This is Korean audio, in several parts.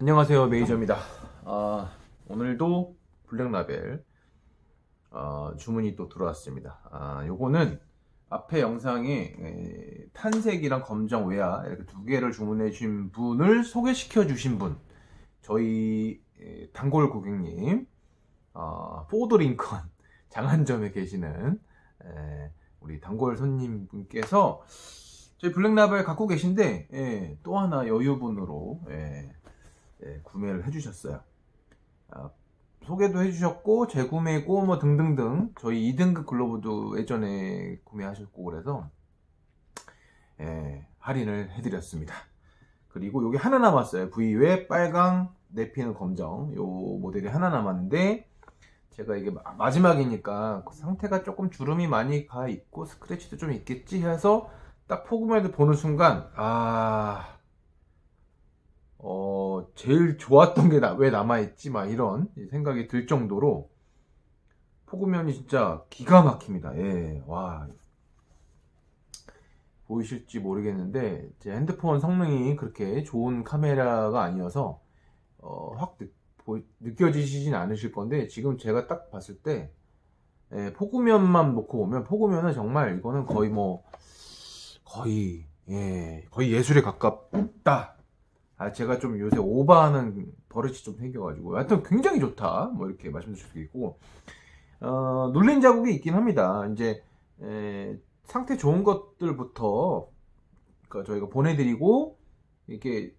안녕하세요 메이저입니다. 아, 오늘도 블랙라벨 아, 주문이 또 들어왔습니다. 아, 요거는 앞에 영상에 에, 탄색이랑 검정 외야 이렇게 두 개를 주문해 주신 분을 소개시켜 주신 분 저희 에, 단골 고객님 아, 포드 링컨 장안점에 계시는 에, 우리 단골 손님분께서 저희 블랙라벨 갖고 계신데 예, 또 하나 여유분으로 예, 예, 구매를 해주셨어요. 아, 소개도 해주셨고 재구매고 뭐 등등등 저희 2등급 글로브도 예전에 구매하셨고 그래서 예, 할인을 해드렸습니다. 그리고 여기 하나 남았어요. V외 빨강 내피는 검정 요 모델이 하나 남았는데 제가 이게 마- 마지막이니까 그 상태가 조금 주름이 많이 가 있고 스크래치도 좀 있겠지 해서 딱 포그맨을 보는 순간 아 어, 제일 좋았던 게 왜 남아있지? 막 이런 생각이 들 정도로 포그면이 진짜 기가 막힙니다. 예, 와. 보이실지 모르겠는데, 제 핸드폰 성능이 그렇게 좋은 카메라가 아니어서, 어, 확 느, 보- 느껴지시진 않으실 건데, 지금 제가 딱 봤을 때, 예, 포그면만 놓고 보면, 포그면은 정말 이거는 거의 뭐, 거의, 예, 거의 예술에 가깝다. 아, 제가 좀 요새 오버하는 버릇이 좀 생겨가지고, 하여튼 굉장히 좋다. 뭐 이렇게 말씀드릴 수도 있고, 어, 눌린 자국이 있긴 합니다. 이제, 에, 상태 좋은 것들부터, 그러니까 저희가 보내드리고, 이렇게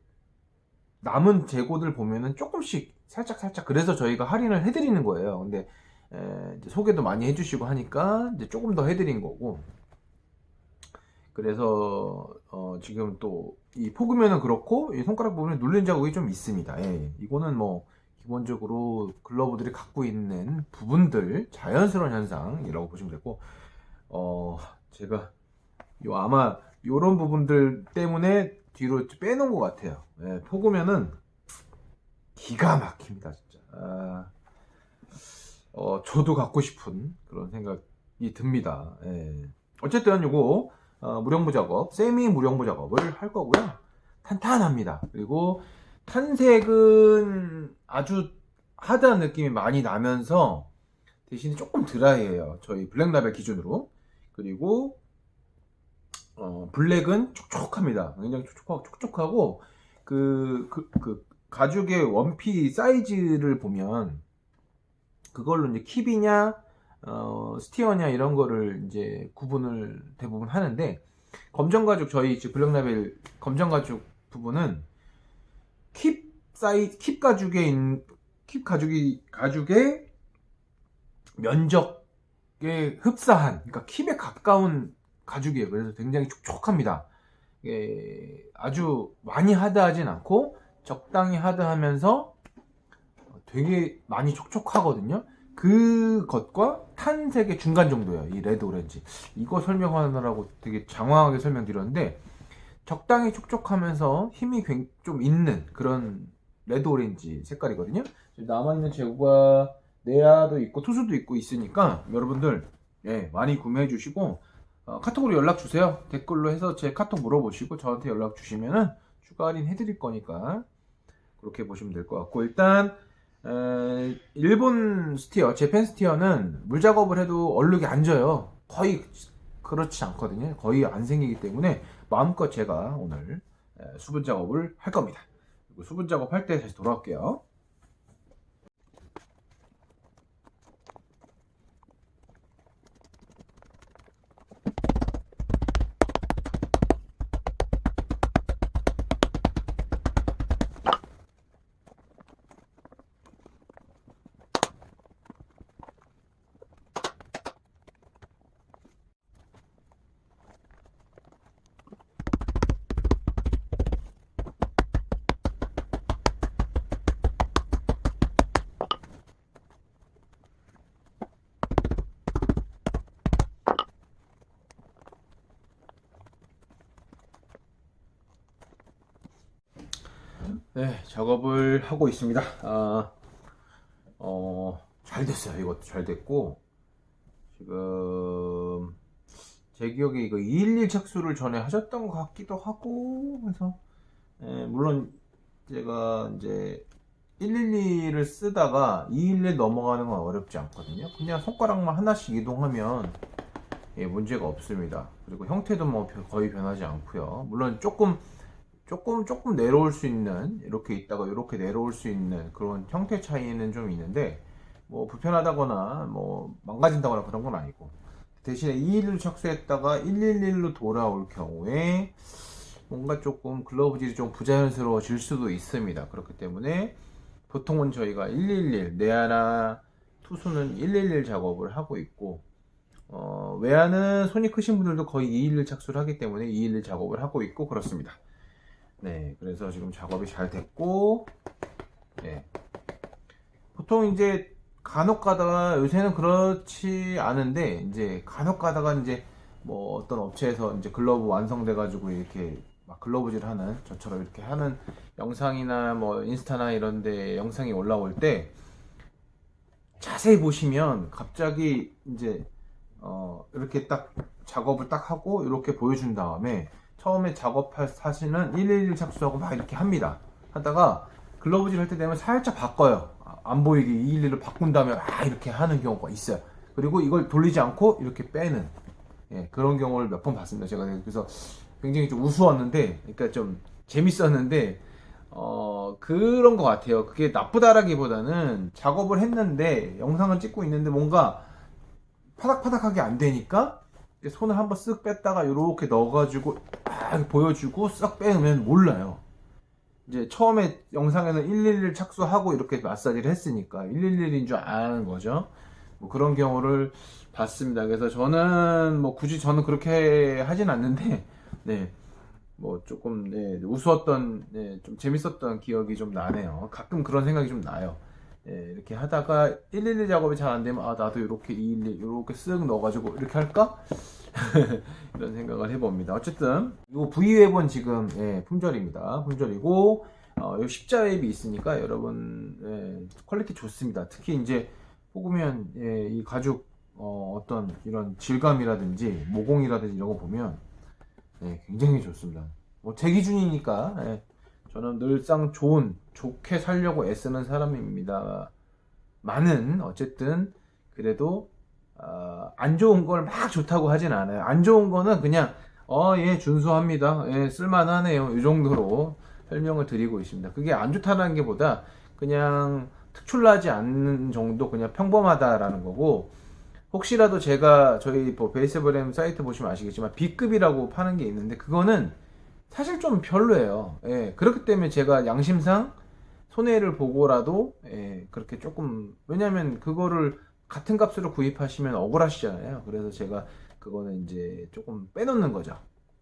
남은 재고들 보면은 조금씩 살짝 살짝 그래서 저희가 할인을 해드리는 거예요. 근데, 에, 소개도 많이 해주시고 하니까, 이제 조금 더 해드린 거고, 그래서 어, 지금 또 이 포그면은 그렇고 이 손가락 부분에 눌린 자국이 좀 있습니다. 예, 이거는 뭐 기본적으로 글러브들이 갖고 있는 부분들 자연스러운 현상이라고 보시면 되고 어 제가 요 아마 요런 부분들 때문에 뒤로 빼놓은 것 같아요. 예, 포그면은 기가 막힙니다 진짜. 아, 어 저도 갖고 싶은 그런 생각이 듭니다. 예. 어쨌든 요거 어, 무령부 작업, 세미 무령부 작업을 할 거고요. 탄탄합니다. 그리고 탄색은 아주 하드한 느낌이 많이 나면서 대신에 조금 드라이해요. 저희 블랙라벨 기준으로. 그리고 어, 블랙은 촉촉합니다. 굉장히 촉촉하고 촉촉하고 그, 그, 그 가죽의 원피 사이즈를 보면 그걸로 이제 킵이냐 어, 스티어냐 이런 거를 이제 구분을 대부분 하는데 검정 가죽 저희 지금 블랙라벨 검정 가죽 부분은 킵 사이 킵 가죽에 있는 킵 가죽이 가죽의 면적에 흡사한 그러니까 킵에 가까운 가죽이에요. 그래서 굉장히 촉촉합니다. 이게 아주 많이 하드하진 않고 적당히 하드하면서 되게 많이 촉촉하거든요. 그것과 탄색의 중간 정도예요. 이 레드 오렌지. 이거 설명하느라고 되게 장황하게 설명드렸는데 적당히 촉촉하면서 힘이 굉- 좀 있는 그런 레드 오렌지 색깔이거든요. 남아있는 재고가 내야도 있고 투수도 있고 있으니까 여러분들 예, 많이 구매해 주시고 어, 카톡으로 연락 주세요. 댓글로 해서 제 카톡 물어보시고 저한테 연락 주시면은 추가 할인 해드릴 거니까 그렇게 보시면 될 것 같고 일단 에, 일본 스티어, 재팬 스티어는 물 작업을 해도 얼룩이 안 져요. 거의 그렇지 않거든요. 거의 안 생기기 때문에 마음껏 제가 오늘 에, 수분 작업을 할 겁니다. 수분 작업할 때 다시 돌아올게요. 네, 작업을 하고 있습니다. 아, 어, 잘 됐어요. 이것도 잘 됐고, 지금, 제 기억에 이거 211 착수를 전에 하셨던 것 같기도 하고, 그래서, 예, 물론, 제가 이제 112를 쓰다가 211 넘어가는 건 어렵지 않거든요. 그냥 손가락만 하나씩 이동하면 예, 문제가 없습니다. 그리고 형태도 뭐 별- 거의 변하지 않고요. 물론 조금 조금 조금 내려올 수 있는 이렇게 있다가 이렇게 내려올 수 있는 그런 형태 차이는 좀 있는데 뭐 불편하다거나 뭐 망가진다거나 그런 건 아니고 대신에 211로 착수했다가 111로 돌아올 경우에 뭔가 조금 글러브질이 좀 부자연스러워질 수도 있습니다. 그렇기 때문에 보통은 저희가 111 내야나 투수는 111 작업을 하고 있고 어, 외야는 손이 크신 분들도 거의 211 착수를 하기 때문에 211 작업을 하고 있고 그렇습니다. 네, 그래서 지금 작업이 잘 됐고 네. 보통 이제 간혹 가다가 요새는 그렇지 않은데 이제 간혹 가다가 이제 뭐 어떤 업체에서 이제 글러브 완성돼 가지고 이렇게 막 글러브질 하는 저처럼 이렇게 하는 영상이나 뭐 인스타나 이런 데 영상이 올라올 때 자세히 보시면 갑자기 이제 어 이렇게 딱 작업을 딱 하고 이렇게 보여준 다음에 처음에 작업할 사진은 111 착수하고 막 이렇게 합니다. 하다가 글러브질 할 때 되면 살짝 바꿔요. 아, 안 보이게 211을 바꾼 다음에 막 이렇게 하는 경우가 있어요. 그리고 이걸 돌리지 않고 이렇게 빼는 예, 그런 경우를 몇 번 봤습니다. 제가 그래서 굉장히 좀 우스웠는데, 그러니까 좀 재밌었는데, 어, 그런 것 같아요. 그게 나쁘다라기보다는 작업을 했는데, 영상을 찍고 있는데 뭔가 파닥파닥하게 안 되니까, 손을 한번 쓱 뺐다가 이렇게 넣어가지고, 딱 보여주고 싹 빼면 몰라요. 이제 처음에 영상에는 111 착수하고 이렇게 마사지를 했으니까 111인 줄 아는 거죠. 뭐 그런 경우를 봤습니다. 그래서 저는 뭐 굳이 저는 그렇게 하진 않는데, 네. 뭐 조금 네, 우스웠던 네, 좀 재밌었던 기억이 좀 나네요. 가끔 그런 생각이 좀 나요. 네, 이렇게 하다가 111 작업이 잘 안 되면 아 나도 이렇게 211 이렇게 쓱 넣어가지고 이렇게 할까? 이런 생각을 해봅니다. 어쨌든 이 V웹은 지금 예, 품절입니다. 품절이고 어, 이 십자 웹이 있으니까 여러분 예, 퀄리티 좋습니다. 특히 이제 뽑으면 예, 이 가죽 어, 떤 이런 질감이라든지 모공이라든지 이런 거 보면 예, 굉장히 좋습니다. 뭐 제 기준이니까 예, 저는 늘상 좋은 좋게 살려고 애쓰는 사람입니다. 많은 어쨌든 그래도 아, 안 좋은 걸 막 좋다고 하진 않아요. 안 좋은 거는 그냥 어, 예, 준수합니다. 예, 쓸만하네요. 이 정도로 설명을 드리고 있습니다. 그게 안 좋다는 게 보다 그냥 특출나지 않는 정도 그냥 평범하다라는 거고 혹시라도 제가 저희 뭐 베이스브램 사이트 보시면 아시겠지만 B급이라고 파는 게 있는데 그거는 사실 좀 별로예요. 예, 그렇기 때문에 제가 양심상 손해를 보고라도 예, 그렇게 조금 왜냐면 그거를 같은 값으로 구입하시면 억울하시잖아요. 그래서 제가 그거는 이제 조금 빼놓는 거죠.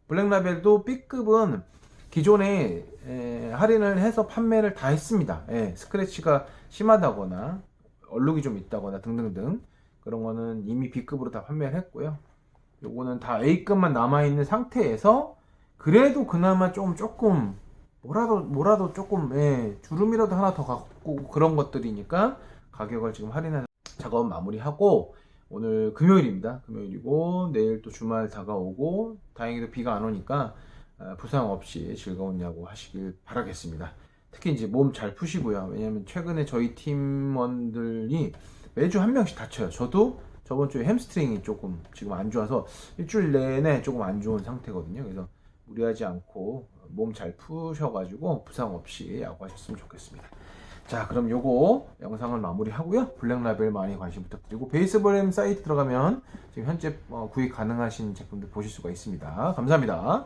블랙라벨도 B급은 기존에 에, 할인을 해서 판매를 다 했습니다. 예, 스크래치가 심하다거나 얼룩이 좀 있다거나 등등등 그런 거는 이미 B급으로 다 판매를 했고요. 요거는 다 A급만 남아 있는 상태에서 그래도 그나마 좀 조금 뭐라도 뭐라도 조금 예, 주름이라도 하나 더 갖고 그런 것들이니까 가격을 지금 할인해서 작업 마무리하고 오늘 금요일입니다. 금요일이고 내일 또 주말 다가오고 다행히도 비가 안 오니까 아, 부상 없이 즐거운 야구 하시길 바라겠습니다. 특히 이제 몸 잘 푸시고요. 왜냐면 최근에 저희 팀원들이 매주 한 명씩 다쳐요. 저도 저번 주에 햄스트링이 조금 지금 안 좋아서 일주일 내내 조금 안 좋은 상태거든요. 그래서 무리하지 않고 몸 잘 푸셔가지고 부상 없이 야구하셨으면 좋겠습니다. 자, 그럼 요거 영상을 마무리하고요. 블랙라벨 많이 관심 부탁드리고 베이스볼엠 사이트 들어가면 지금 현재 어, 구입 가능하신 제품들 보실 수가 있습니다. 감사합니다.